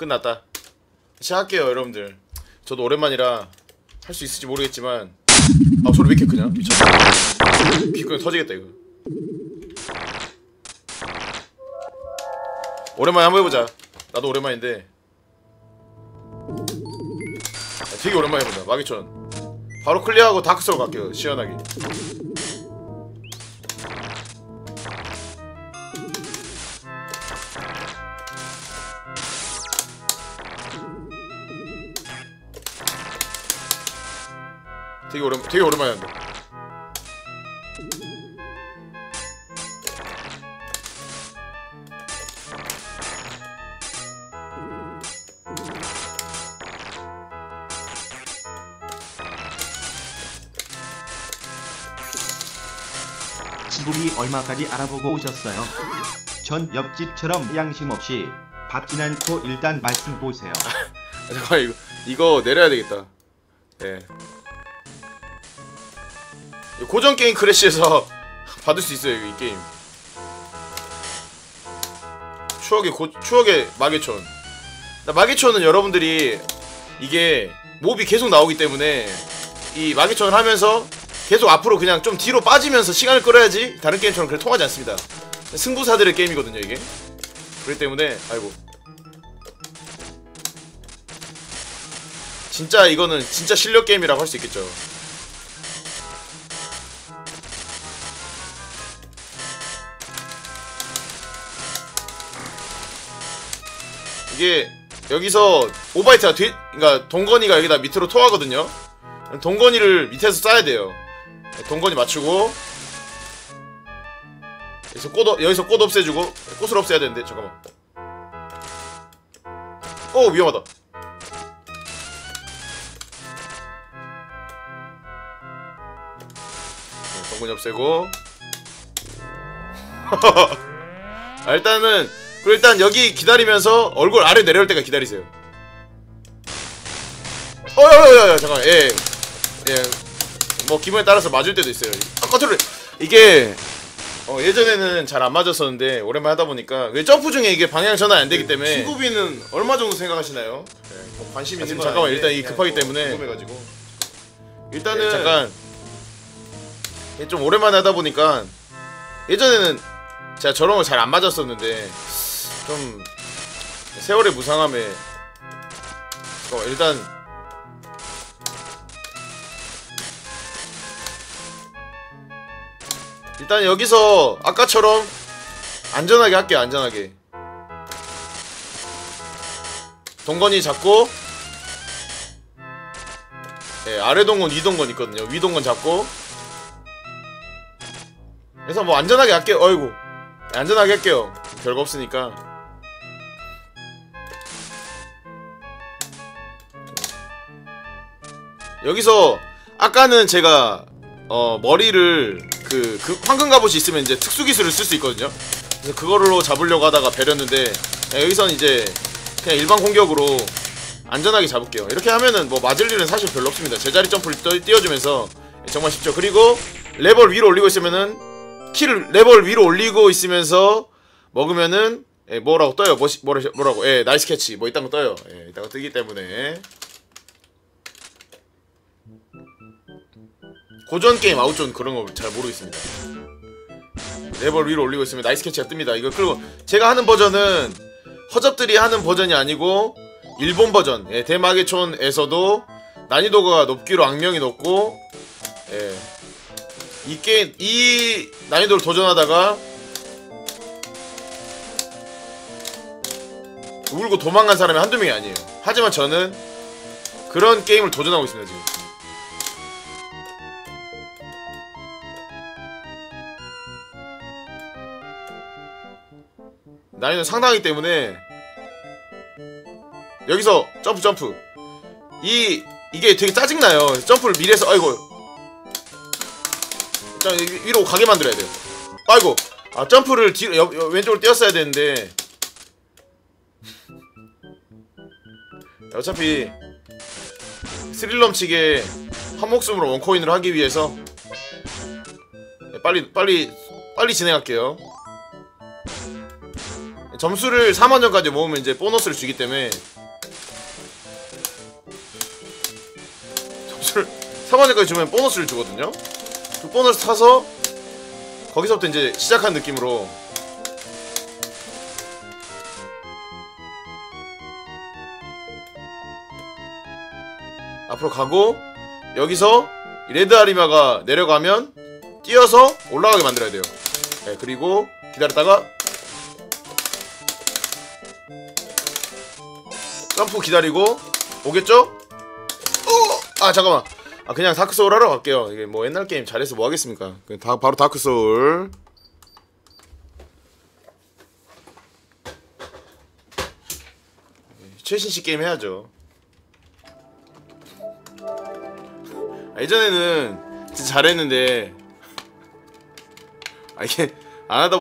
끝났다. 시작할게요 여러분들. 저도 오랜만이라 할 수 있을지 모르겠지만 아 소리 왜 이렇게 크냐 미쳤다 귀 터지겠다 이거. 오랜만에 한번 해보자. 나도 오랜만인데. 아, 되게 오랜만에 해보자 마기촌. 바로 클리어하고 다크소울 갈게요 시원하게 되게 오랜 되게 오랜만에 한다. 지붕이 얼마까지 알아보고 오셨어요? 전 옆집처럼 양심 없이 받진 않고 일단 말씀 보세요. 아, 잠깐 이거 이거 내려야 되겠다. 예. 이 고정 게임 크래시에서 받을 수 있어요 이 게임. 추억의 고, 추억의 마계촌. 나 마계촌은 여러분들이 이게 몹이 계속 나오기 때문에 이 마계촌을 하면서 계속 앞으로 그냥 좀 뒤로 빠지면서 시간을 끌어야지 다른 게임처럼 그렇게 통하지 않습니다. 승부사들의 게임이거든요 이게. 그렇기 때문에 아이고 진짜 이거는 진짜 실력 게임이라고 할 수 있겠죠. 이게 여기서 오바이트가 뒤, 그러니까 동건이가 여기다 밑으로 토하거든요. 동건이를 밑에서 쏴야 돼요. 동건이 맞추고 여기서 꽃 없- 여기서 꽃 없애주고 꽃을 없애야 되는데 잠깐만. 오 위험하다. 네, 동근이 없애고 아, 일단은 그리고 일단 여기 기다리면서 얼굴 아래 내려올 때까지 기다리세요. 어여여여 잠깐 예예 뭐 기분에 따라서 맞을 때도 있어요. 아 컨트롤. 이게 어, 예전에는 잘 안 맞았었는데 오랜만에 하다 보니까 그 점프 중에 이게 방향 전환 안 되기 때문에 중고비는 얼마 정도 생각하시나요? 네, 뭐 관심 있는 건 잠깐만 일단 이 급하기 때문에. 궁금해가지고. 일단은 예, 잠깐. 좀 오랜만에 하다 보니까 예전에는 제가 저런 거잘안 맞았었는데 좀 세월의 무상함에 어, 일단 일단 여기서 아까처럼 안전하게 할게요 안전하게 동건이 잡고 예, 아래 동건, 위 동건 있거든요. 위 동건 잡고. 그래서 뭐 안전하게 할게요. 어이구. 안전하게 할게요. 별거 없으니까. 여기서 아까는 제가 어 머리를 그, 그 황금 갑옷이 있으면 이제 특수 기술을 쓸 수 있거든요. 그래서 그거로 잡으려고 하다가 배렸는데 예, 여기선 이제 그냥 일반 공격으로 안전하게 잡을게요. 이렇게 하면은 뭐 맞을 일은 사실 별로 없습니다. 제자리 점프를 떠- 띄워주면서 정말 쉽죠. 그리고 레벨 위로 올리고 있으면은 키를 레벨 위로 올리고 있으면서 먹으면은 예, 뭐라고 떠요. 뭐, 뭐라, 뭐라고? 예, 나이스 캐치. 뭐 이딴 거 떠요. 예, 이딴 거 뜨기 때문에 고전 게임 아웃존 그런 거 잘 모르겠습니다. 레벨 위로 올리고 있으면 나이스 캐치가 뜹니다. 이거 그리고 제가 하는 버전은 허접들이 하는 버전이 아니고 일본 버전 예, 대마계촌에서도 난이도가 높기로 악명이 높고 예, 이 게임 이 난이도를 도전하다가 울고 도망간 사람이 한두 명이 아니에요. 하지만 저는 그런 게임을 도전하고 있습니다 지금. 난이도 상당하기 때문에 여기서 점프 점프. 이 이게 되게 짜증나요. 점프를 미래에서 아이고. 일단 위- 위로 가게 만들어야 돼요. 아이고. 아 점프를 뒤로 옆- 옆- 왼쪽으로 띄었어야 되는데. 어차피 스릴 넘치게 한 목숨으로 원코인을 하기 위해서. 네, 빨리 빨리 빨리 진행할게요 점수를 4만점까지 모으면 이제 보너스를 주기 때문에 점수를 4만점까지 주면 보너스를 주거든요. 그 보너스 타서 거기서부터 이제 시작한 느낌으로 앞으로 가고 여기서 레드 아리마가 내려가면 뛰어서 올라가게 만들어야 돼요. 네, 그리고 기다렸다가 점프 기다리고 오겠죠? 어! 아 잠깐만. 아 그냥 다크소울 하러 갈게요. 이게 뭐 옛날 게임 잘해서 뭐 하겠습니까? 그냥 다, 바로 다크소울. 최신식 게임 해야죠. 아, 예전에는 진짜 잘했는데. 아 이게 안 하다